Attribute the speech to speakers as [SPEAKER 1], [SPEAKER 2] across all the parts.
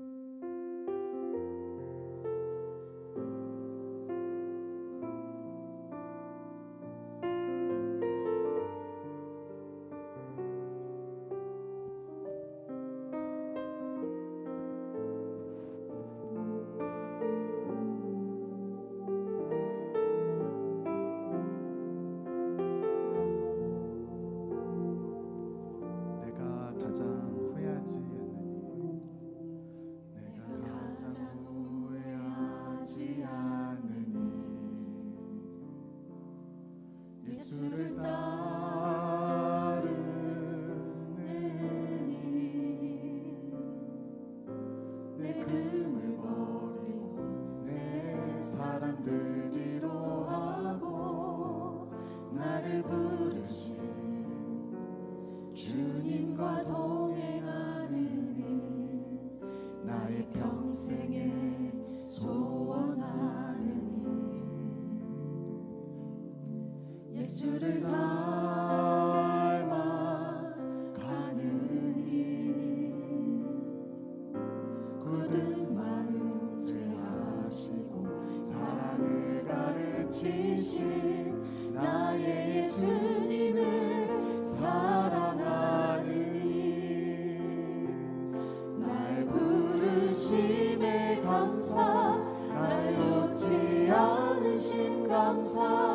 [SPEAKER 1] thank you comes sorry.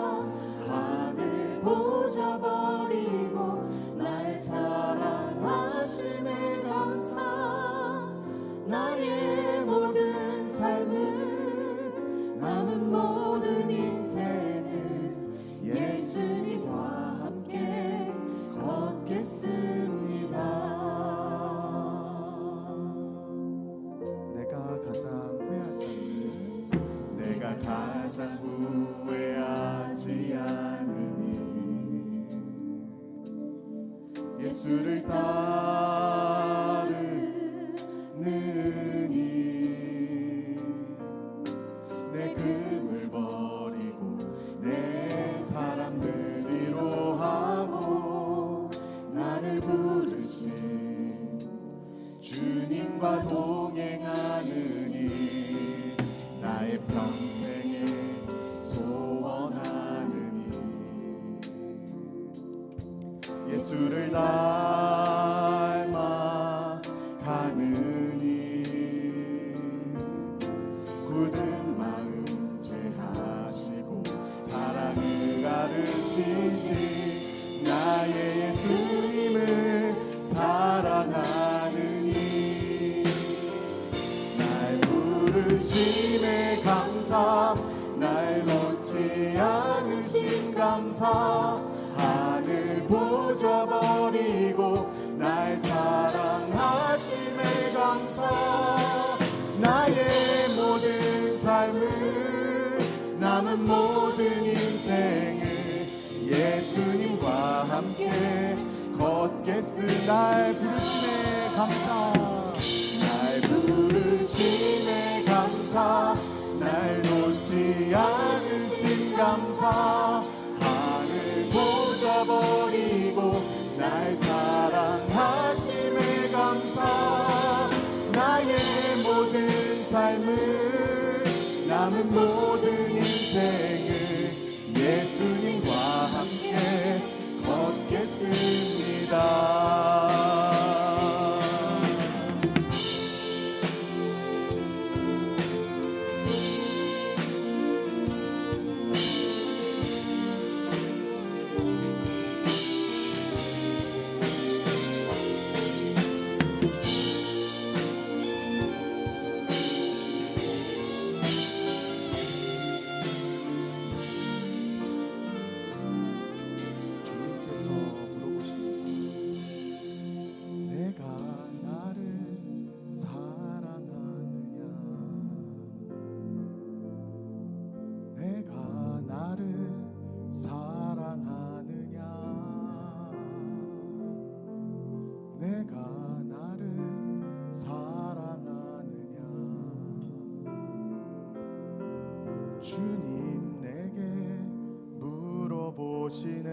[SPEAKER 1] 부회하지 않으니. 예수를 따 지신 나의 예수님을 사랑하느니. 날 부르심에 감사 날 놓지 않으신 감사. 함께 걷겠음 날 부르심에 감사. 날 부르심에 감사. 날 놓지 않으신 감사. 하늘 보자 버리고 날 사랑하심에 감사. 나의 모든 삶을 남은 모든 주시네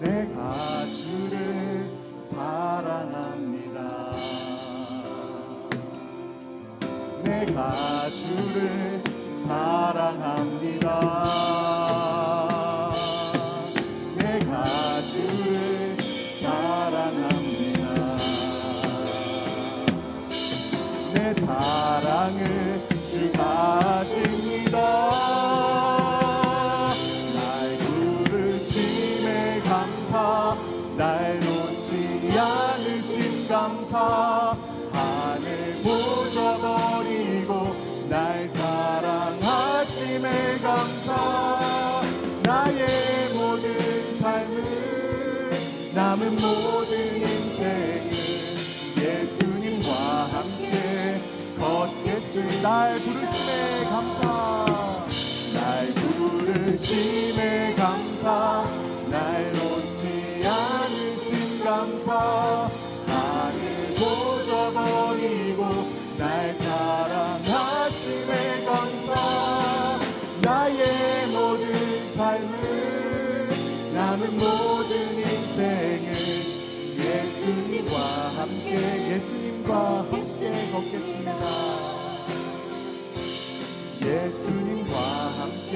[SPEAKER 1] 내가 주를 사랑합니다. 내가 주를 사랑합니다. 주심에 감사 나의 모든 삶은 남은 모든 인생은 예수님과 함께 걷겠으니 날 부르심에 감사 날 부르심에 감사 날 놓지 않으신 감사. 하늘 보져버리고 날 예수님과 함께 걷겠습니다. 예수님과 함께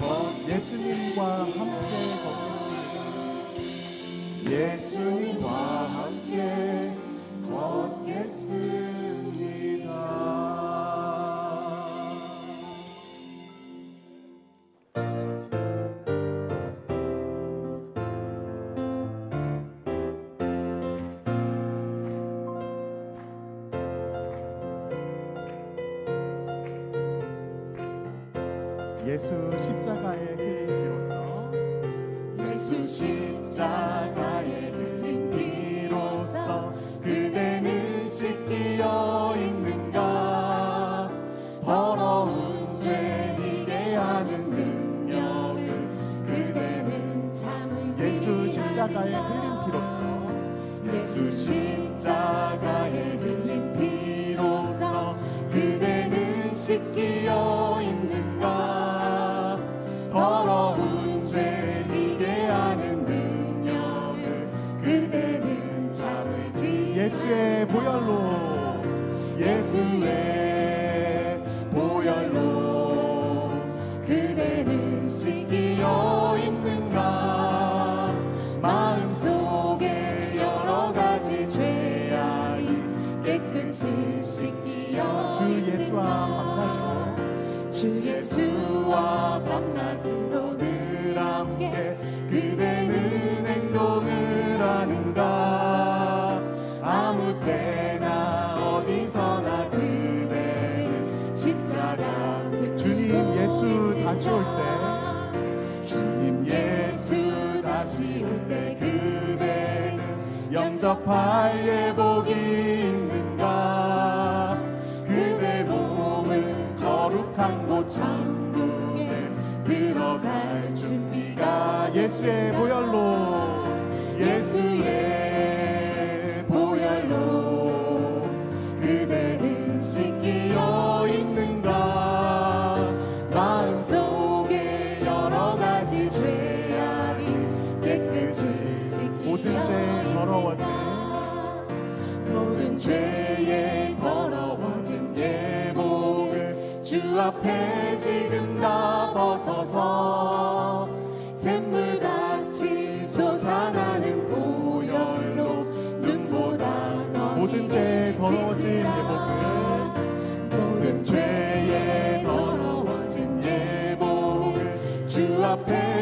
[SPEAKER 1] 걷 예수님과 함께 有 영접할 예복이 있는가? 그대 몸은 거룩한 곳 천국에 들어갈 준비가 예수의 보혈로 주옵소서. 샘물같이 솟아나는 고열로 눈보다 모든 죄 더러워진 예복을 모든 죄에 더러워진 예복을 주 앞에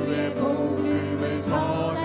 [SPEAKER 1] 구주의 복음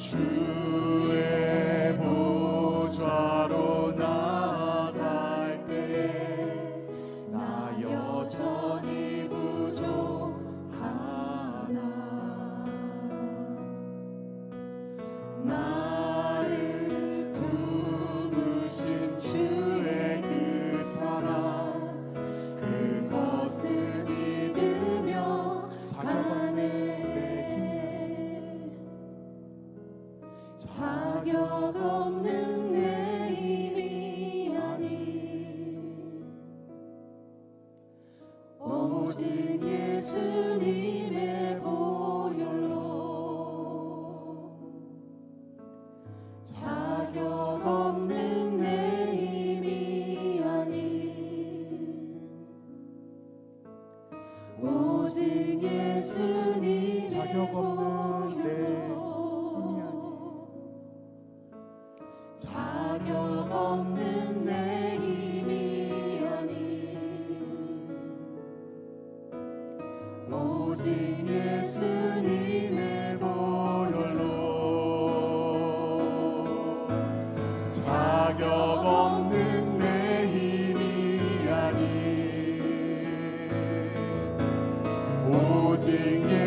[SPEAKER 2] 주
[SPEAKER 1] Amen.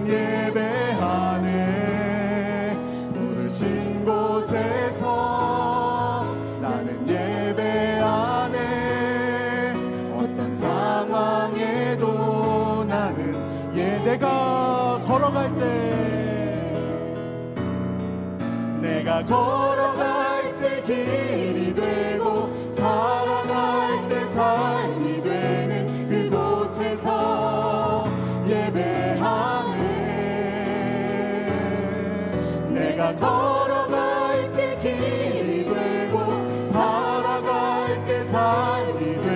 [SPEAKER 1] nie będzie. my.